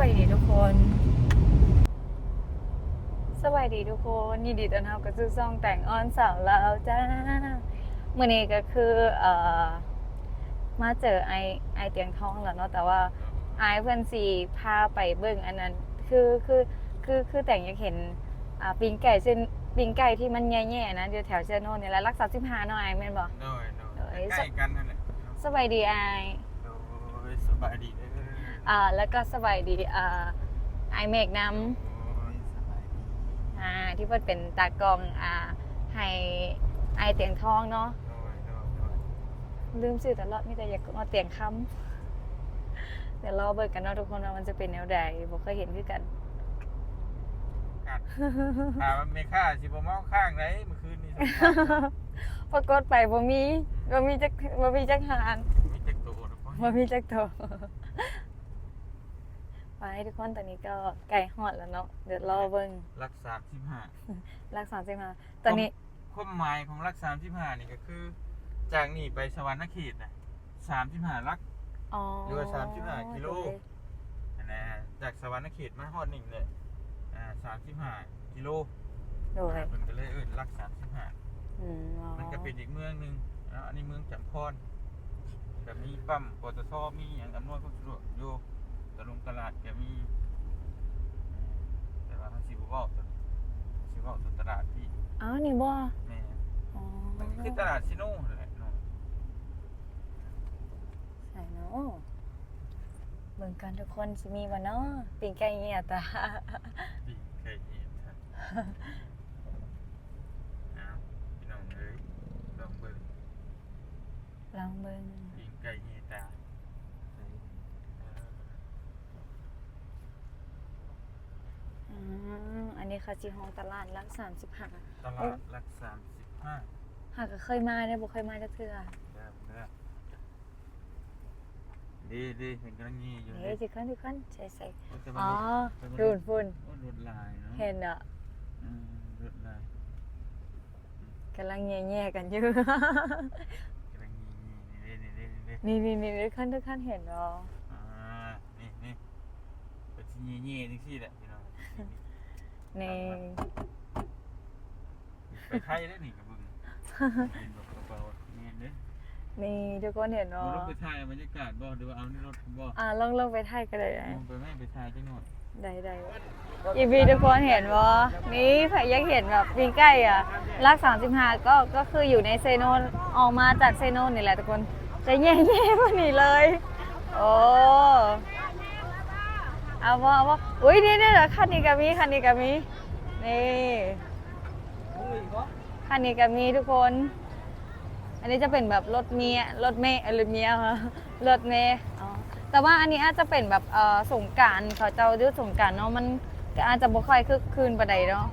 วัสดีทุกคน สวัสดีทุกคนยินดีต้อนรับกับซื้อซองแต่งออนสาวลาวจ้าเมื่อนี้ก็คือเอ่อมาเจอไอไอเตียงทองแล้วเนาะแต่ว่าไอเพื่อนสีพาไปเบิ่งอันนั้น คือคือคือคือแต่งอยากเห็นอ่าปิงไก่เส้นปิงไก่ที่มันแย่ๆนะอยู่แถวเชนโนนนี่แหละรักษาสิบห้าหน่อยแม่นบอกโดยโดโดยยใกล้กันนั่นแหละสบายดีไอโดยสบายดีเด้ ออ่าแล้วก็สบายดีอ่าไอเมกน้ำโอ้ยสบายดีอ่าที่เพิ่นเป็นตากล้องอ่าให้ไอเตียงทองเนาะโดยโดยโดยลืมชื่อตลอดมีแต่อยากมาเตียงคำเดี๋ยวรอเบิกกันเนาะทุกคนว่ามันจะเป็นแนวใดบ่เคยเห็นคือกันกัดถามมันไม่ค่าสิบ่เมาข้างไหนเมื่อคืนนี่ปรากฏไปบ่มีบ่มีจักบ่มีจักหางมีจักโตนะพ่อบ่มีจักโตว ไปทุกคนตอนนี้ก็ใกล้ฮอดแล้วเนาะเดี๋ยวรอเบิ่งรักสามสิบห้ารักษาสิมาตอนนี้ความหมายของรักสามสิบห้านี่ก็คือ จากนี่ไปสวรรค์เขตนะสามสิบห้าลักอ๋อหรือว่า35กิโลนะจากสวรรค์เขตมาฮอดนี่เลยอ่าสามสิบห้ากิโลโดยมันก็เลยเอิ้นรักสามสิบห้าอืมอ๋อมันก็เป็นอีกเมืองหนึ่งแล้วอันนี้เมืองจำพรก็มีปั๊มปตทมีอย่างอำนวยความสะดวกอยู่ ตลงตลาดก็มีเออแต่ว่าเขาสิบเว้าตัวสิเว้าตัวตลาดที่อ๋อนี่บ่แม่อ๋อมันก็คือตลาดซิโน่นั่นแหละเนาะใช่เนาะเบิ่งกันทุกคนสิมีบ่เนาะปิ่งไก่เงียตาที่เคยเห็นท่านเอาพี่น้องเอ้ยลองเบิ่งลองเบิ่งปิงไก่เฮตาเออ อืมอันนี้ ค่ะสิห้องตลาดหลัก35ตลาดหลักสามสิบห้าหากก็เคยมาได้บ่เคยมาจักเทื่อเด้อเด้อดีดีเห็นกำลังยีอยู่เฮ้ยนี่สิคันสิคันใส่ใส่โอ้แต่อ๋ว่าอรถฝุ่นฝุ่นโอ้รถลายเนาะเห็นเนาะอืมรถลายกำลังแย่ๆกันอยู่กำลังยีนี่นี่นี่นี่นี่นี่นี่นี่คันทุกคันเห็นเนาะอ่านี่นี่เป็นที่ยียีนี่สิแหละพี่น้อง นี่ไปไทยได้นี่กับบึงกินแบบกระเป๋าเงี้ยเด้อนี่ทุกคนเห็นดูเนาะรถไปถ่ายบรรยากาศบ่ดูเอาในรถบ่อ่าลองลองไปถ่ายก็ได้ลงไปแม่ไปถ่ายจังหน่อยได้ได้อีวีทุกคนเห็นวะนี่ใครอยากเห็นแบบปิงใกล้อะรักสามสิบห้าก็ก็คืออยู่ในเซโนนออกมาจากเซโนนนี่แหละทุกคนจะแย่แย่ๆกว่านี้เลย โอ้ เอาว่าเอาว่าอุ้ยนี่นี่เหรอคันนี้ก็มีคันนี้ก็มีนี่คันนี้ก็มีทุกคน อันนี้จะเป็นแบบรถเมียรถเมย์เอ่อรถเมียเหรอรถเมย์อ๋อแต่ว่าอันนี้อาจจะเป็นแบบเอ่อสงกรารเขาเจ้าดื้อสงกรารเนาะมันก็อาจจะบ่ค่อยคึกคืนปานใดเนาะ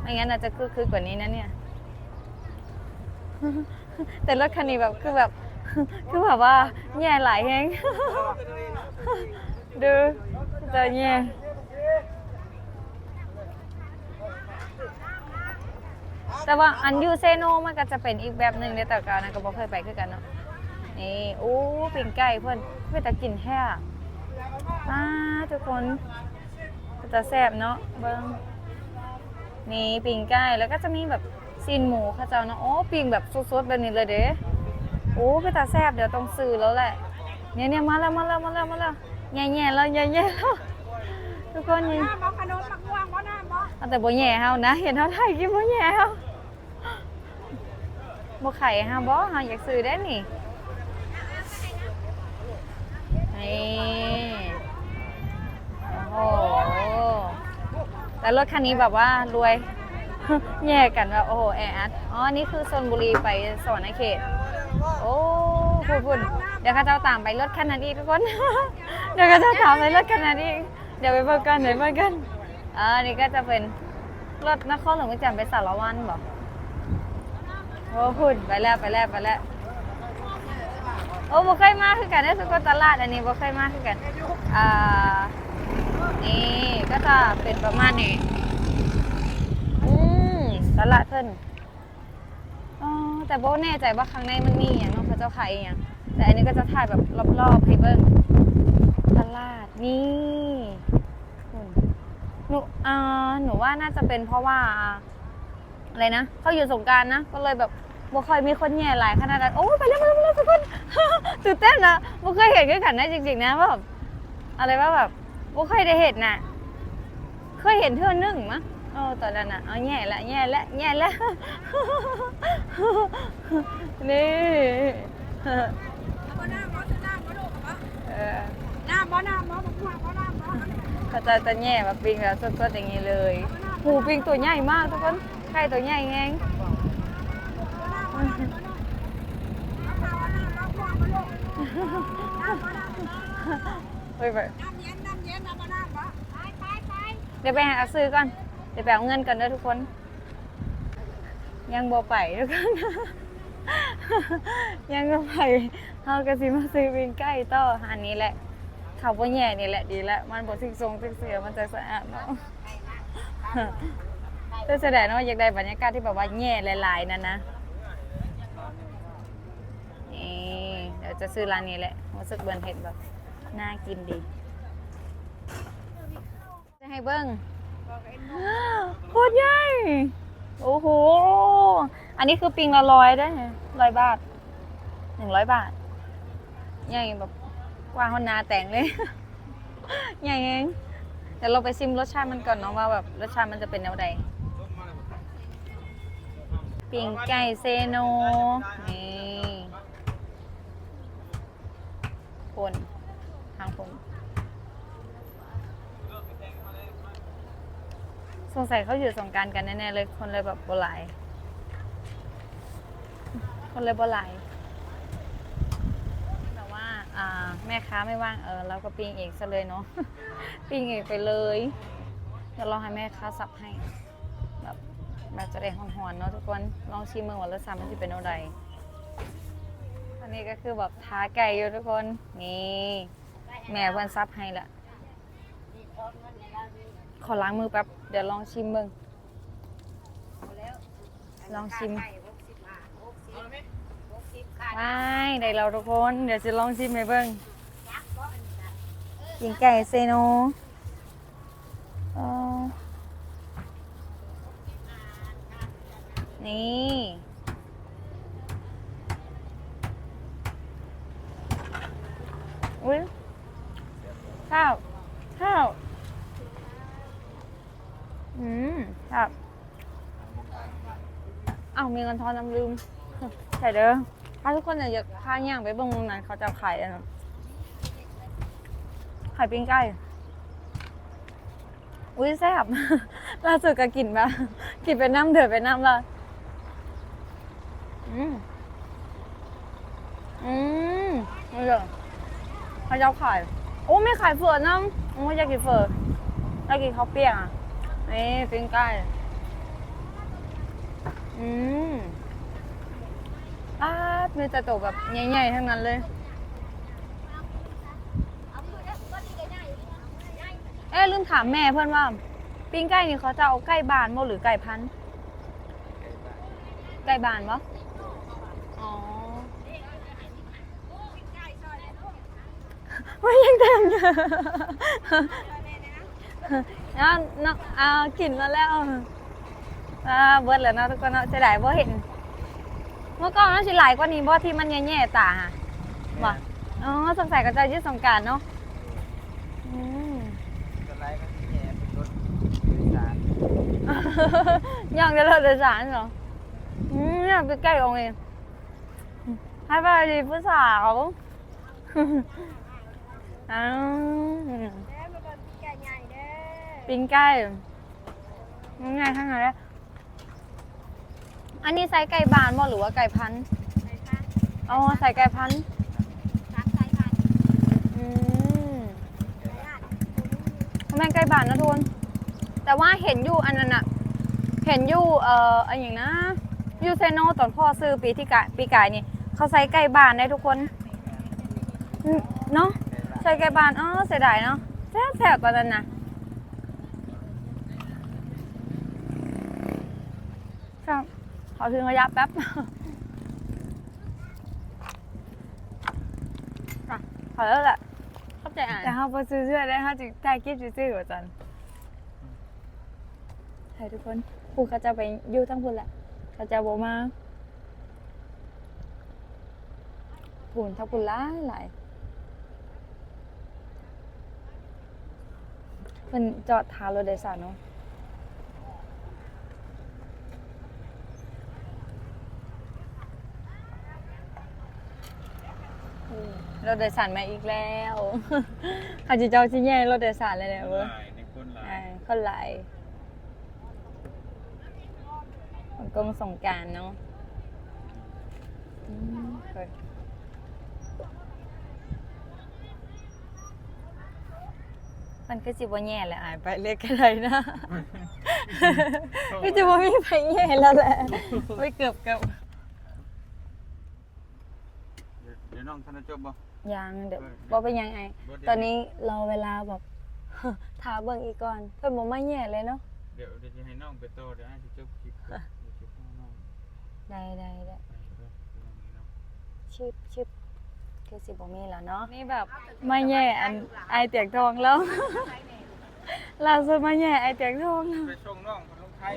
ไม่งั้นอาจจะคึกคืนกว่านี้นะเนี่ยแต่รถคันนี้แบบคือแบบคือแบบว่าแย่หลายแฮงดู เจอแย่แต่ว่าอันยูเซโนมันก็จะเป็นอีกแบบหนึ่งในแต่การนะก็บ่เคยไปคือกันเนาะ นี่โอ้ปิ่งไก่เพิ่อนเพื่อแต่กินแท้มาทุกคนก็จะแซ่บเนาะเบิ่งนี่ปิ่งไก่แล้วก็จะมีแบบซีนหมูข้าเจ้าเนาะโอ้ปิ่งแบบสดๆแบบนี้เลยเด้โอ้เพื่อแต่แซ่บเดี๋ยวต้องซื้อแล้วแหละเนี่ยเนี่ยมาแล้วมาแล้วมาแล้วมาแล้ว แย่แย่ๆแล้วแย่แย่ๆแล้วทุกคนนี่น้ำบ่ขนมปักม่วงบ่น้ำบ่เอาแต่บ่แย่เฮานะเห็นเฮาถ่ายกินบ่แย่เฮาบ่ไข่เฮาบ่เฮาอยากซื้อได้นี่นี่โอ้โหแต่รถคันนี้แบบว่ารวยแย่กันแบบโอ้โหแออัดอ๋ออันนี่คือชนบุรีไปสวรรณเขต โอ้พูดพูด เดี๋ยวข้าเจ้าตามไปรถคันนั้นอีกทุกคน เดี๋ยวข้าเจ้าตามไปรถคันนั้นอีก เดี๋ยวไปเบิ่งกันเดี๋ยวปเบิ่งกันอ่านี่ก็จะเป็นรถนครหลวงวิจารณ์ไปสารวันบอกโอ้พูดไปแล้วไปแล้วไปแล้วโอ้บ่เคยมาคือกันได้สุกตลาดอันนี้บ่เคยมาคือกัน อ่า นี่ก็จะเป็นประมาณนี้ อืมตลาดเพิ่น แต่โบแน่ใจว่าข้างในมันมีอย่างเน้องพระเจ้าขายอย่างแต่อันนี้ก็จะถ่ายแบบรอบๆให้เบิ้งตลาดนี่หนูอ่าหนูว่าน่าจะเป็นเพราะว่าอะไรนะเขาอยู่สงการนะ ก็เลยแบบบ่คอยมีคนแย่หลายขนาดนั้นโอ้ไปแล้วไปแล้วไปแล้วทุกคนตื่นเต้นนะบ่เคยเห็นกันขันได้จริง ๆ นะว่าแบบอะไรว่าแบบบ่เคยได้เห็นน่ะ เคยเห็นเท่านึงมั้ง เออตอนนั้นน่ะเอาแย่ละแย่ละแย่ละนี่บ่น้ำบ่จะน้ำบ่ลูกบ่เออน้ำบ่น้ำบ่บักม่วงบ่น้ำบ่เขาจะจะแย่แบบปิงแบบสดๆอย่างนี้เลยหูปิงตัวใหญ่มากทุกคนไข่ตัวใหญ่แงงเฮ้ยแบบน้ำเย็นน้ำเย็นน้ำบ่น้ำบ่ไปไปไปเดี๋ยวไปหาซื้อก่อน เดี๋ยวไปเอาเงินก่อนเด้อทุกคน ยังบ่ไปทุกคนยังบ่ไปเฮากะสิมาซื้อวิงใกล้ต่ออันนี้แหละเขาบ่แย่นี่แหละดีแล้วมันบ่ซิกซงซิกเสือมันจะสะอาดเนาะแต่แสดงว่าอยากได้บรรยากาศที่แบบว่าแย่หลายๆนั่นนะนี่เดี๋ยวจะซื้อร้านนี้แหละรู้สึกเบิร์นเห็นแบบน่ากินดี จะให้เบิ้ง โคตรใหญ่ โอ้โห อันนี้คือปิงละร้อยได้ร้อยบาท หนึ่งร้อยบาท ใหญ่แบบกว้างคนนาแต่งเลย ใหญ่เองเดี๋ยวเราไปชิมรสชาติมันก่อนเนาะว่าแบบรสชาติมันจะเป็นแนวใดปิงไก่เซโน นี่คนทางผม สงสัยเขาอยู่สงการกันแน่ๆเลยคนเลยแบบโบหลายคนเลยโบหลายแต่ว่าอ่าแม่ค้าไม่ว่างเออเราก็ปิ้งเองซะเลยเนาะปิ้งเองไปเลยเดี๋ยวเราให้แม่ค้าสับให้แบบแบบจะได้หอนๆเนาะทุกคนลองชิมเมืองว่ารสาติมันจะเป็นอะไรอันนี้ก็คือแบบท้าไก่อยู่ทุกคนนี่แม่เพื่อนซับให้ละ ขอล้างมือแป๊บ เดี๋ยวลองชิมเมืองลองชิมไม่ได้เราทุกคน เดี๋ยวจะลองชิมให้เบิ่งกินไก่เซโนเออนี่ อุ้ยข้าว ข้าว อืมครับอ้าวมีเงินทอนน้ำลืมใส่เด้อถ้าทุกคนอยากพาย่างไปเบงตรงนั้นเขาจะขายอะไรนะขายปิ้งไก่อุ้ยแซ่บล่าสุดก็กินแบบกินเป็นน้ำเดือดเป็นน้ำละอืมอืมนี่เลยเขาจะขาย โอ้ไม่ขายเฟือน้ำโอ้อยากกินเฟืออยากกินข้าวเปียกอะ นี่ปิ้งไก่อืมอ้าดมีแต่ตัวแบบใหญ่ๆทั้งนั้นเลย เอ๊ะลืมถามแม่เพื่อนว่าปิ้งไก่นี่เขาจะเอาไก่บานบ่หรือไก่พันธุ์ไก่บานบ่อ๋อไม่ยังแต่งอยู่ น้องน้องเอากินมาแล้วอ่าเบิดแล้วเนาะทุกคนเนาะจะได้บ่เห็น เมื่อก่อนมันสิหลายกว่านี้บ่ที่มันแย่ๆตาฮะบ่อ๋อสงสัยก็จะยืดสงกรารเนาะอืมสไลด์ก็ที่แย่เป็นรถโดยสารยังจะเลิกโดยสารเหรออืมเนี่ยไปใกล้องค์เองให้ไปดีผู้สาวอ้าว ปิ้งไก่ง่ายทั้งนั้นเลยอันนี้ใส่ไก่บานบ่หรือว่าไก่พันธุ์ไปค่ะอ๋อใส่ไก่พันธุ์รักใส่พันอืมใส่ลาดแม่งไก่บานนะทุนแต่ว่าเห็นอยู่อันนั้นอะเห็นอยู่เอ่ออันอย่างนะยูเซโนตอนพ่อซื้อปีที่กะปีกายนี่ เขาใส่ไก่บานได้ทุกคนอืมเนาะใส่ไก่บานอ๋อเสียดายเนาะแซ่บแซ่บตอนนั้นนะครับข อถึงระยะแป๊บอะขอแล้วแหละเข้าใจอ่านแต่เขาพอซื้อเสื้อได้เขาจึงได้กิฟต์ซื้อๆกว่าจันถ่ายทุกคนผู้เขาจะไปอยู่ทั้งพุ่นแหละเขาจะบ่มาพุ่นทั้งพุ่นหลายหลายมันจอดทารถโดยสารเนาะ รถโดยสารมาอีกแล้วเขาจะเจ้าชิ้นใหญ่รถโดยสารเลยเนี่ยเว้ยลายในคนลาอ่ายคนไหลายมันกงสงกรารเนาะอืมเฮ้ยมันก็สิบ่แย่แหละอายไปเล็กก็ได้นะก็จะบ่มีไปแย่แล้วแหละไม่เกือบกับ เดี๋ ยวเดี๋ยวน้องธนจบบ่ ยังเดี๋ยวบ่เป็นยังไงบ่ได้ ตอนนี้เราเวลาแบบ ทาเบิ่งอีกก่อนเพิ่นบ่มาแย่เลยเนาะเดี๋ยวเดี๋ยวจะให้น้องไปโตอเดี๋ยวให้สิจบคลิปก่อนเดี๋ยวจะให้น้องได้ได้ได้ไปเด้อเดี๋ยวนี้เนาะชิบชิบคือสิบ่มีแล้วเนาะนี่แบบมาแย่อันไอเตียงทองแล้ว ล่าสุดมาแย่ไอเตียงทองแล้วไปส่งน้องคนลงไทย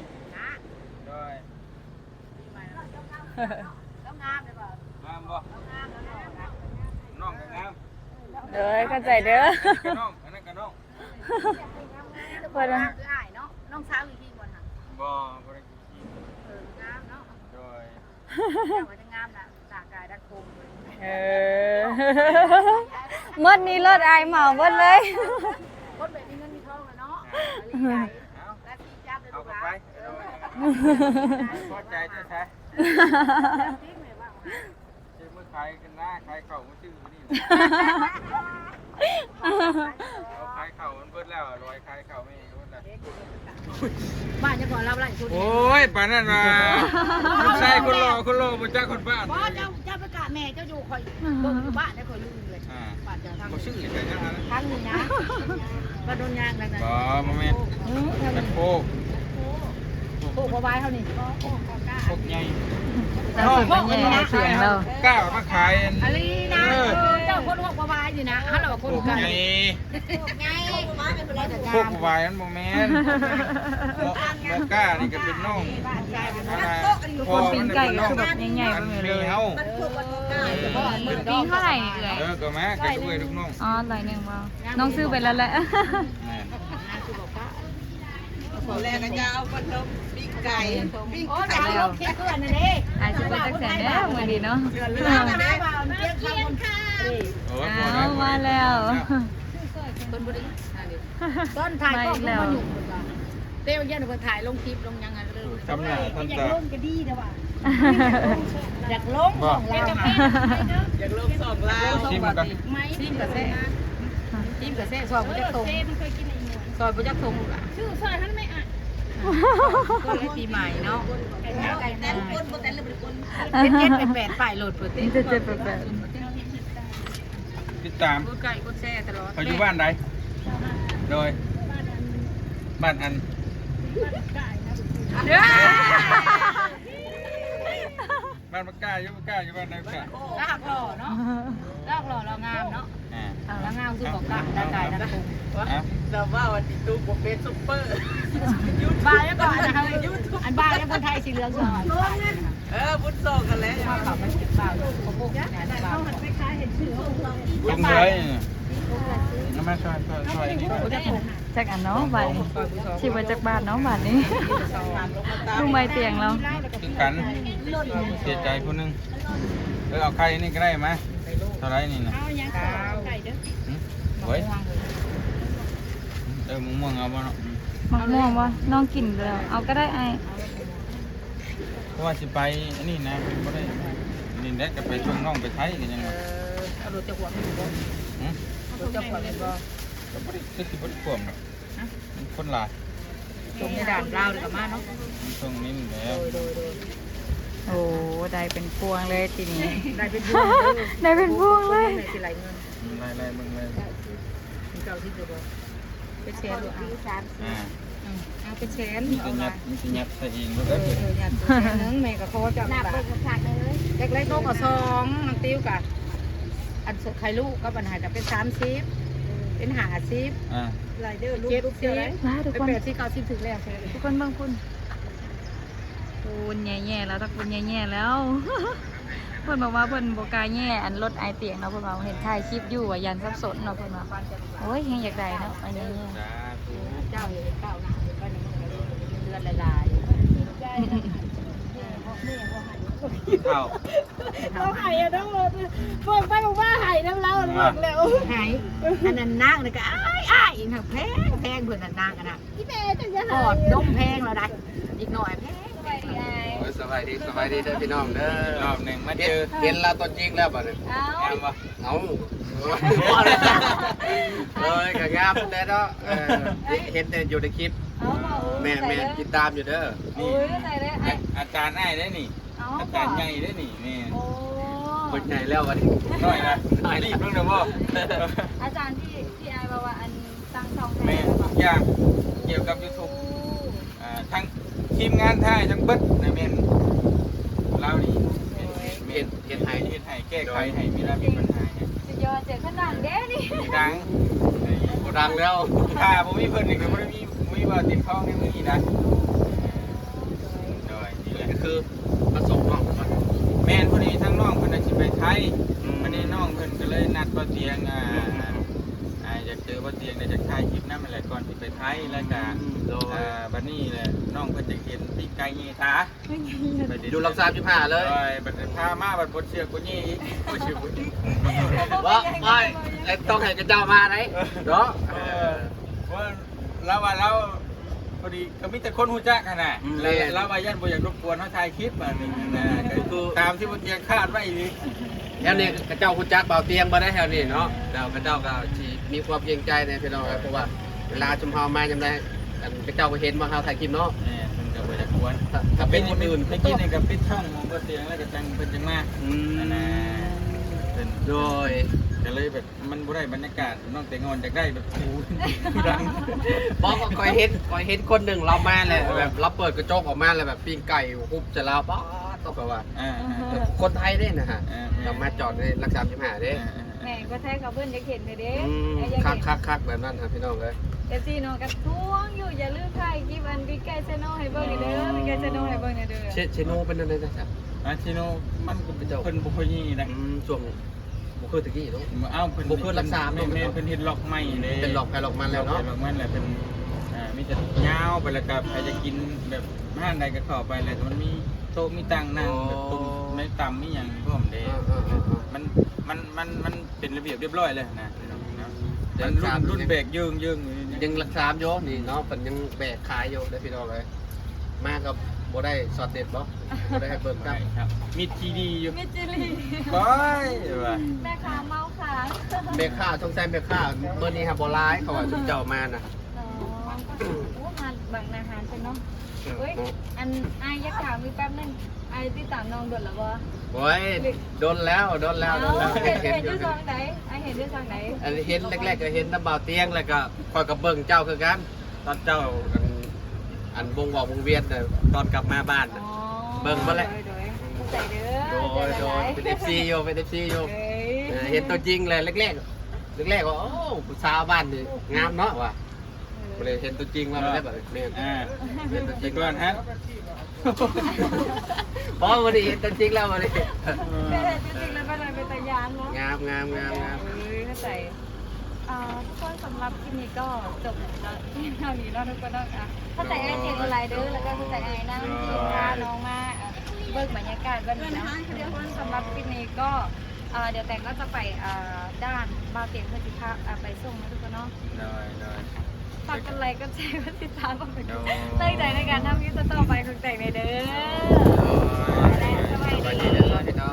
โดยต้องงามเลยป่ะงามบ่น้องก็งาม เด้อเข้าใจเด้อก็น้องอันนั้นก็น้องเพิ่นงาว่ามคืออ้ายเนาะน้องสาวอีกทีก่อนค่ะบ่บ่ได้กินเอองามเนาะโดยแต่ว่าจะงามนะตากายดักโคมเลยเออหมดนี้รถอายเหมาหมดเลย คนแบบมีเงินมีทองเลยเนาะเอาและที่จับเลยเอาลูกเข้าหลาไปนพอใจจะใช้ทิ้งเลยว่า ชื่อมือขายกันหน้าขายเข่ามันชื่อนี่ เอาขายเข่ามันเบิดแล้วรอยขายเข่าไม่เบิดแล้วบ้านจะก่อนรับไรชุดโอ้ยป่านนั้นมาลูกชายคนรอคนรอบ่จ้าคนบ้านบ่เจ้าเจ้าประกาศแม่เจ้าอยู่คอยเบิ่งอยู่บ้านได้คอยลืมเลยอ่าบ้านจะทางบ่ชื่ออะไรนะทางนี้นะก็โดนยางแล้วนะบ่บ่แม่นตะโคกโอ้พอบายเท่านี้พวกใหญ่ล่าสุดมาแย่ไอเตียงแล้วกล้ามาขายอันอันนี้นะ เจ้าคนพวกพอบายอยู่นะฮัลโหลคนพวกกันใหญ่ไงมาเป็นไรแต่พวกวายมันบ่แม่นบ่บ่กล้านี่ก็เป็นน้องอะไรคนปิ้งไก่ก็คือแบบใหญ่ๆไปหมดเลยเฮาปิ้งเท่าไหร่เอ่ยเออก็มาก็ด้วยลูกน้องอ๋อร้อยหนึ่งว้าวน้องซื้อไปแล้วแหละแม่นแรกก็จะเอาขนมปิ้งไก่ปิ้งโอ้แต่ลงคิดเพื่อนนะเด้อายจะไปจักแสนแน่มือดีเนาะเรื่องอะไรบ้างเที่ยงคำค่ะ โอ้ยอ้าวมาแล้วต้นบุรีต้นถ่ายก็ลงมาอยู่เต้ยยันคนถ่ายลงคลิปลงยังไงเลยทำหน้าทำตาก็ดีนะว่ะอยากลงบ่ของเราอยากลงสองลาวชิมกันไม่ทีมกระเซ่ทีมกระเซ่ซอยบุญจักทงซอยบุญจักทงล่ะชื่อซอยท่านไม่อ่านก็เลยปีใหม่เนาะแต่ละคนบ่แต่ละคนเป็นเจ็ดเป็นแปดฝ่ายโหลดเปิดเต้นี่จะเจ็บแปลก ติดตามกดไก่กดแซ่ตลอดเขาอยู่บ้านใดโดยบ้านอันบ้านมะกล้าอยู่มะกล้าอยู่บ้านไหนมะกล้าลากหล่อเนาะลากหล่อเรางามเนาะอ่าแล้วงามคือบอกกะได้ไก่ได้คงอะแต่ว่าวันนี้ตู้บ่เป็นซุปเปอร์บ้าแล้วก่อนนะคะอันบ้าแล้วคนไทยสีเหลืองสอนเออบุญส่งกันแล้วมาขับมาสิบบ้าเขาพวกงานบ้า ลงเลยน้ำมันซอยซอยซอยนี่บุญจักทงๆจากอันเน้องบาทนี้ชิบจากบาทเน้องบาทนี้ลุงใบเตียงเราคือกันเสียใจผู้หนึงเออเอาไข่นี่ก็ได้ไหมเท่าไรนี่นะเอายังไก่เด้อหึเฮ้ยเออมึงม่วงเอาบ่เนาะมะม่วงวะน้องกินแล้วเอาก็ได้ไอเพราะว่าสิไปอันนี้นะบ่ได้นี่แหละก็ไปช่วงน้องไปไทยกันยังเอไงอเอา รถจะหวงอยู่บ่หึรถจะหวงอยู่บ่ก็บ่ได้คือสิบ่ได้ท่วมหรอกมันคนหลายตรงในด่านลาวเลยกับมาเนาะมันช่วงนี้มันแหละโดยโดยโดยโอ้ได้เป็นพวงเลยทีนี้ ได้เป็นพวงได้เป็นพวงเลยได้สิไหลเงินไล่ไล่ๆเบิ่งเลยมีเก่าที่จะบ่เป็นแชร์ดูเอาอ่าเอาเป็นแชร์มีเอาแต่ยัมาดมีแต่ยัดใส่เองบ่เอได้อเอออยากตัวแชร์นึงแม่ก็ขอจับหน้าบาเบิ่ทงผักเลย เล็กๆโตกับสองน้ำติ้วกับ อันไข่ลูกกับอันหายกับเป็นสามสิบเป็นหาซิปอ่าไรเดอร์ลูกเจ็ดลูกซิเดียวปมาทุกเป็นคน แปดซิปเก้าซิปถึงแล้วใช่ไหมทุกคนเบางคุณปูนแย่ๆแล้วตะปูนแย่ๆแล้ว เพิ่นบอกว่าเพิ่นบกล้าแย่อันรถไอเตียงเนาะเพิ่นว่าเห็นถ่ายคลิปอยู่ว่ายันสับสนเนาะเพิ่นว่าโอ้ยยังอยากได้เนาะอันนี้สาธุเจ้าอยู่เก้าหน้าอยู่ก็นี่เดือนละลายกิน ข้าวต้องหายอะต้องรถเปิดไปบอกว่าหายน้ำเล่าหมดแล้วหายอันนั้นนางเลยก็อ้ายอ้ายอีกค่ะแพงแพงเพื่อนนางกันนะพี่เป้จะจะกอดดมแพงแล้วได้อีกหน่อยแพงโอ้ยสบายดีสบายดีเด้อพี่น้องเด้อรอบหนึ่งมาเห็เจนอเห็นเราตัวจริงแล้วบ่เนี่ยเอางามปะเอาเอ้ยก็งามแน่เนาะเออเห็นแต่อยู่ในคลิปเอามาโอ้ยแม่แม่ติดตามอยู่เด้อโอ้ยใส่เลยไออาจารย์ไอ้ได้นี่ เอาอาจารย์ใหญ่ได้นี่นี่โอ้คนใหญ่แล้ววันนี้น้อยนะรีบเพิ่งเด้อบ่อาจารย์ที่ที่ไอบอกว่าอันตั้งช่องแม่ทุกอย่างเกี่ยวกับ YouTube อ่าทั้งทีมงานไทยทั้งเบิดในเมนเรานี่เมนเฮ็ดให้เฮ็ดให้แก้ไขให้มีแล้วมีปัญหาเนี่ยสุดยอดเจอขนาดเด้นี่มีดังโบดังแล้วถ้าบ่มีเพิ่นนี่ก็บ่ได้มีบ่มีว่าติดท้องในมือนี้นะโดยนี่แหละก็คือ มาส่งน้องมาแม่นผู้นี้ทั้งน้องเพิ่นน่ะสิไปไทยอืมวันนี้น้องเพิ่นก็เลยนัดบ่เตียงอ่าอ่าอยากเจอบ่เตียงได้จากถ่ายคลิปนำนั่นแหละก่อนสิไปไทยแล้วก็โดยอ่าบัดนี้แหละน้องเพิ่นจะเห็นปีกไก่เยทาไปดิอยู่หลักสามสิบห้าเลยโอ้ยบัดนี้พามาบัดบ่เชื่อกูนี่อีกบ่เชื่อกูนี่ว่าไม่ไอ้ต้องให้กระเจ้ามาไหนเนาะเออว่าเราว่าเราพ อดีก็มีแต่คนฮู้จักหั่นน่ะแล้วเราว่ายันบ่อยากรบกวนเฮาถ่ายคลิปบัดนี้นะก็คือตามที่บ่เตียงคาดไว้อีกแถวนี้กระเจ้าคุณจักเบาเตียงมาได้แถวนี้เนาะแล้วกระเจ้าก็สิมีความเกรงใจในพี่น้องครับเพราะว่าเวลาชุมเฮามาจำได้อันกระเจ้าก็เห็นว่าเฮาถ่ายคลิปเนาะแม่มันก็บ่อยากกวนถ้าถ้าเป็นคนอื่นเมื่อกี้นี่ก็ปิดช่องมองบ่เตียงแล้วก็จังเพิ่นจังมาอืมอันน่ะเป็นโดย ก็เลยแบบมันบ่ได้บรรยากาศน้องแต่งอนอยากได้แบบโอ้ยดังบอกก็คอยเห็นคอยเห็นคนหนึ่งเรามาเลยแบบเราเปิดกระจกออกมาเลยแบบปิ้งไก่ฮุบจะเราป๊าดต้องแบบว่าอ่าแบบคนไทยเด้นะฮะอ่าเรามาจอดในรักษาจิมหาเด้แม่ก็แท้กับเพื่อนจะเห็นเลยเด้อืมคักคักคักแบบนั้นครับพี่น้องเลยเอฟซีน้องกระท้วงอยู่อย่าลืมถ่ายคลิปอันบิ๊กไก่ชแนลให้เบิ่งหน่อยเด้อบิ๊กไก่ชแนลให้เบิ่งหน่อยเด้อเชเชโนเป็นอะไรนะครับอาชิโนมันก็เป็นเพิ่นบ่ค่อยนี่นะอืมช่วง บุคือตะกี้เนาะ เอ้าเพิ่นบ่เคยรักษาแม่เนอะแม่เพิ่นเฮ็ดล็อกใหม่เด้เป็นหลอกใครหลอกมันแล้วเนาะ ล็อกมันแหละเป็นอ่ามีแต่ยาวไปแล้วก็ใครจะกินแบบห้านใดก็เข้าไปแล้วมันมีโต๊ะมีตังนั่งแบบตุ้มไม่ต่ำมีหยังพร้อมเด้เออเออเออเออมันมันมันมันเป็นระเบียบเรียบร้อยเลยนะนะยัมันงรุ่สามนรุ่นเบรกยืงยืงอยู่นี่ยังรักษาโยนี่เนาะเป็นยังแบกขายโยได้พี่น้องเลยมากับ บ่ได้สอดเด็ดบ่บ่ได้ให้เบิ่งครับครับมีทีดีอยู่มิจิลีบอยว่ะแม่ค้าเมาค่ะเบกข้าต้องใช้เบกข้าเมื่อนี้ครับบ่ร้ายเขาว่าชุดเจ้ามานะน้องโอ้มาบางนาหารใช่เนาะเฮ้ยอันไอ้ยักษ์ถามมีแป๊บนึงไอ้ที่ตามน้องโดดหรอวะโอ้ยโดนแล้วโดนแล้วโดนแล้วเห็นเห็นเห็นอยู่ด้วยซองไหนไอ้เห็นด้วยซองไหนอันเห็นแรกๆก็เห็นน้ำเบาเตียงแล้วก็คอยกับเบิ่งเจ้าคือกันตอนเจ้า อันอันวงบอกวงเวียนน่ะตอนกลับมาบ้านน่ะ เบิ่งมาแล้ว โดยๆเข้าใจเด้อโดยโดยเป็นเอฟซีโยเป็นเอฟซีโยเฮ้ยเออเห็นตัวจริงเลยแรกๆแรกๆว่าโอ้ผู้สาวบ้านนี่งามเนาะว่ะก็เลยเห็นตัวจริงว่ามันได้แบบนี้อ่าเห็นตัวจจริริงงก่อนฮะเพราะวันนี้เห็นตัวจริงแล้ววันนี้ เป็นจริงๆแล้วเป็นอะไรเป็นตายานเนาะงามงามงามงามเฮ้ยเข้าใจ ทุกคนสำหรับที่นี้ก็จบที่เท่านี้แล้วทุกคนนะคะถ้าแต่ไอเทมอะไรเด้อแล้วก็ถ้าแต่ไอนั่งกินข้าน้องมาเอ่เบิกบรรยากาศวันนนะทุกคนสำหรับที่นี้ก็เดี๋ยวแต่งก็จะไปด้านบาเตียงเพื่อที่พักาไปส่งนะทุกคนเนาะ โดยโดย ฝากกันไลค์ก็นแชร์กันติดตามกันไปด้ยตั้งใจในการทำคลิปต่อไปของแต่งในเด้อและสวัสดี สวัสดีเด้อ